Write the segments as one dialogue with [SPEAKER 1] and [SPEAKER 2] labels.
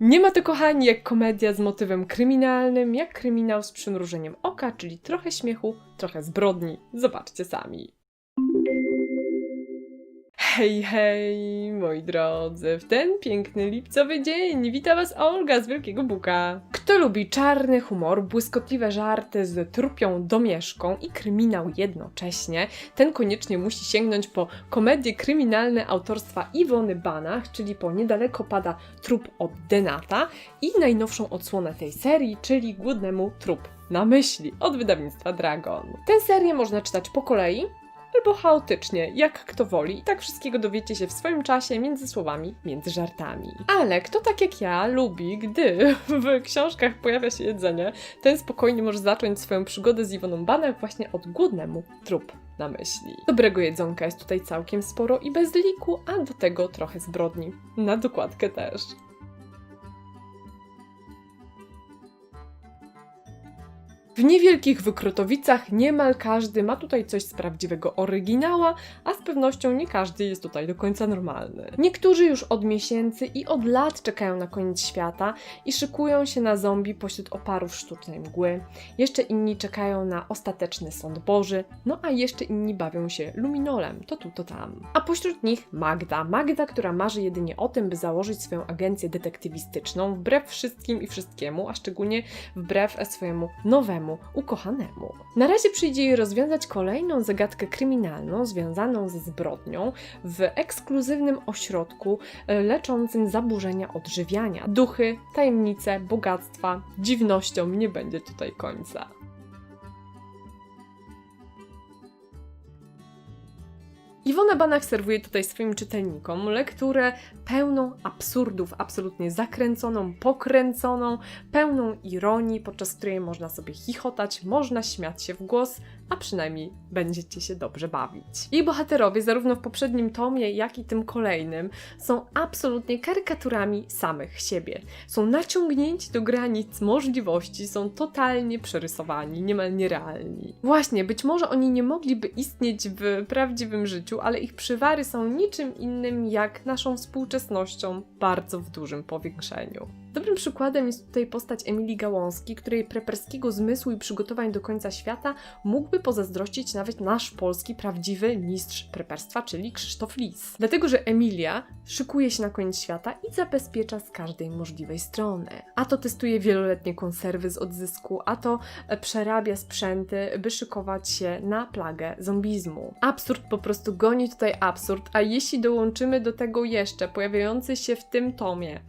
[SPEAKER 1] Nie ma to, kochani, jak komedia z motywem kryminalnym, jak kryminał z przymrużeniem oka, czyli trochę śmiechu, trochę zbrodni. Zobaczcie sami. Hej, hej, moi drodzy, w ten piękny lipcowy dzień wita Was Olga z Wielkiego Buka. Kto lubi czarny humor, błyskotliwe żarty z trupią domieszką i kryminał jednocześnie, ten koniecznie musi sięgnąć po komedie kryminalne autorstwa Iwony Banach, czyli po Niedaleko pada trup od Denata i najnowszą odsłonę tej serii, czyli Głodnemu trup na myśli od wydawnictwa Dragon. Tę serię można czytać po kolei, albo chaotycznie, jak kto woli, i tak wszystkiego dowiecie się w swoim czasie, między słowami, między żartami. Ale kto tak jak ja lubi, gdy w książkach pojawia się jedzenie, ten spokojnie może zacząć swoją przygodę z Iwoną Banach właśnie od głodnemu trup na myśli. Dobrego jedzonka jest tutaj całkiem sporo i bez liku, a do tego trochę zbrodni. Na dokładkę też. W niewielkich wykrotowicach niemal każdy ma tutaj coś z prawdziwego oryginała, a z pewnością nie każdy jest tutaj do końca normalny. Niektórzy już od miesięcy i od lat czekają na koniec świata i szykują się na zombie pośród oparów sztucznej mgły. Jeszcze inni czekają na ostateczny sąd Boży, no a jeszcze inni bawią się luminolem, to tu, to tam. A pośród nich Magda. Magda, która marzy jedynie o tym, by założyć swoją agencję detektywistyczną wbrew wszystkim i wszystkiemu, a szczególnie wbrew swojemu nowemu ukochanemu. Na razie przyjdzie jej rozwiązać kolejną zagadkę kryminalną związaną ze zbrodnią w ekskluzywnym ośrodku e, leczącym zaburzenia odżywiania. Duchy, tajemnice, bogactwa, dziwnością nie będzie tutaj końca. Iwona Banach serwuje tutaj swoim czytelnikom lekturę pełną absurdów, absolutnie zakręconą, pokręconą, pełną ironii, podczas której można sobie chichotać, można śmiać się w głos, a przynajmniej będziecie się dobrze bawić. Jej bohaterowie, zarówno w poprzednim tomie, jak i tym kolejnym, są absolutnie karykaturami samych siebie. Są naciągnięci do granic możliwości, są totalnie przerysowani, niemal nierealni. Właśnie, być może oni nie mogliby istnieć w prawdziwym życiu, ale ich przywary są niczym innym jak naszą współczesnością bardzo w dużym powiększeniu. Dobrym przykładem jest tutaj postać Emilii Gałązki, której preperskiego zmysłu i przygotowań do końca świata mógłby pozazdrościć nawet nasz polski prawdziwy mistrz preperstwa, czyli Krzysztof Lis. Dlatego, że Emilia szykuje się na koniec świata i zabezpiecza z każdej możliwej strony. A to testuje wieloletnie konserwy z odzysku, a to e, przerabia sprzęty, by szykować się na plagę zombizmu. Absurd po prostu goni tutaj absurd, a jeśli dołączymy do tego jeszcze pojawiający się w tym tomie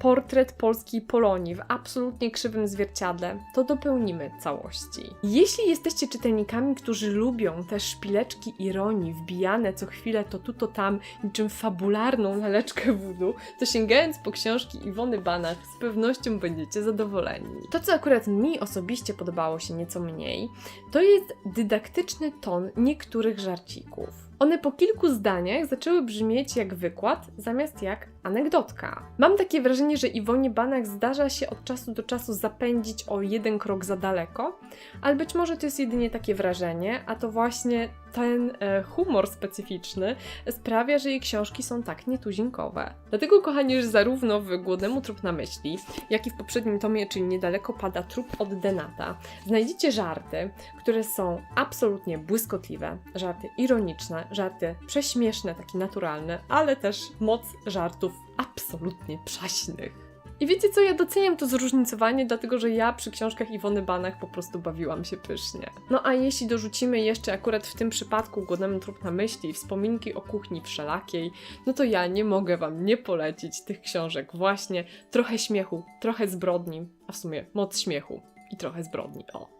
[SPEAKER 1] portret polskiej Polonii w absolutnie krzywym zwierciadle, to dopełnimy całości. Jeśli jesteście czytelnikami, którzy lubią te szpileczki ironii wbijane co chwilę to tu, to tam, niczym fabularną naleczkę wudu, to sięgając po książki Iwony Banach z pewnością będziecie zadowoleni. To, co akurat mi osobiście podobało się nieco mniej, to jest dydaktyczny ton niektórych żarcików. One po kilku zdaniach zaczęły brzmieć jak wykład, zamiast jak anegdotka. Mam takie wrażenie, że Iwonie Banach zdarza się od czasu do czasu zapędzić o jeden krok za daleko, ale być może to jest jedynie takie wrażenie, a to właśnie ten e, humor specyficzny sprawia, że jej książki są tak nietuzinkowe. Dlatego, kochani, że zarówno w Głodnemu trup na myśli, jak i w poprzednim tomie, czyli Niedaleko pada trup od Denata, znajdziecie żarty, które są absolutnie błyskotliwe, żarty ironiczne, żarty prześmieszne, takie naturalne, ale też moc żartów absolutnie przaśnych. I wiecie co, ja doceniam to zróżnicowanie, dlatego że ja przy książkach Iwony Banach po prostu bawiłam się pysznie. No a jeśli dorzucimy jeszcze akurat w tym przypadku Głodnemu trup na myśli wspominki o kuchni wszelakiej, no to ja nie mogę Wam nie polecić tych książek właśnie trochę śmiechu, trochę zbrodni, a w sumie moc śmiechu i trochę zbrodni, o.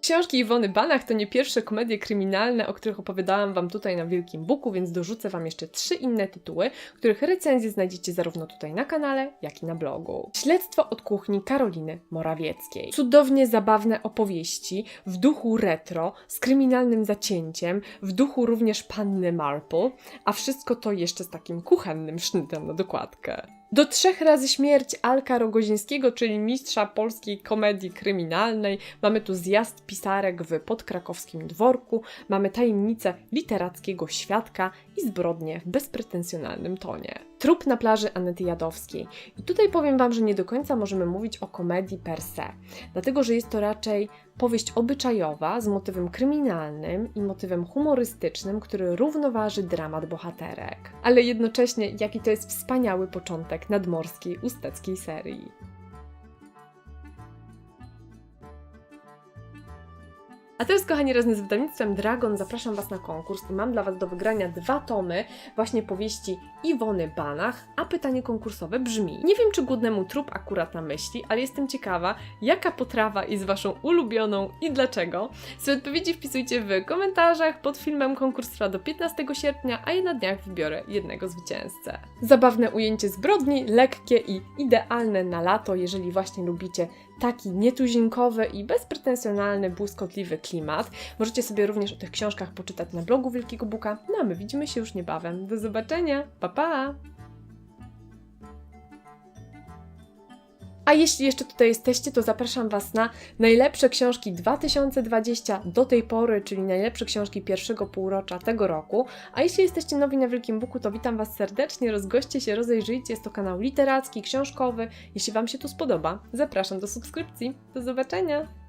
[SPEAKER 1] Książki Iwony Banach to nie pierwsze komedie kryminalne, o których opowiadałam Wam tutaj na Wielkim Buku, więc dorzucę Wam jeszcze trzy inne tytuły, których recenzje znajdziecie zarówno tutaj na kanale, jak i na blogu. Śledztwo od kuchni Karoliny Morawieckiej. Cudownie zabawne opowieści w duchu retro, z kryminalnym zacięciem, w duchu również Panny Marple, a wszystko to jeszcze z takim kuchennym sznytem na dokładkę. Do trzech razy śmierć Alka Rogozińskiego, czyli mistrza polskiej komedii kryminalnej. Mamy tu zjazd pisarek w podkrakowskim dworku, mamy tajemnicę literackiego świadka i zbrodnie w bezpretensjonalnym tonie. Trup na plaży Anety Jadowskiej. I tutaj powiem Wam, że nie do końca możemy mówić o komedii per se, dlatego że jest to raczej powieść obyczajowa z motywem kryminalnym i motywem humorystycznym, który równoważy dramat bohaterek. Ale jednocześnie, jaki to jest wspaniały początek nadmorskiej usteckiej serii. A teraz, kochani, razem z wydawnictwem Dragon zapraszam Was na konkurs i mam dla Was do wygrania dwa tomy właśnie powieści Iwony Banach, a pytanie konkursowe brzmi Nie wiem, czy głodnemu trup akurat na myśli, ale jestem ciekawa, jaka potrawa jest Waszą ulubioną i dlaczego. Swoje odpowiedzi wpisujcie w komentarzach pod filmem. Konkurs trwa do 15 sierpnia, a ja na dniach wybiorę jednego zwycięzcę. Zabawne ujęcie zbrodni, lekkie i idealne na lato, jeżeli właśnie lubicie taki nietuzinkowy i bezpretensjonalny, błyskotliwy klimat. Możecie sobie również o tych książkach poczytać na blogu Wielkiego Buka. No a my widzimy się już niebawem. Do zobaczenia. Pa pa! A jeśli jeszcze tutaj jesteście, to zapraszam Was na najlepsze książki 2020 do tej pory, czyli najlepsze książki pierwszego półrocza tego roku. A jeśli jesteście nowi na Wielkim Buku, to witam Was serdecznie, rozgoście się, rozejrzyjcie. Jest to kanał literacki, książkowy. Jeśli Wam się tu spodoba, zapraszam do subskrypcji. Do zobaczenia!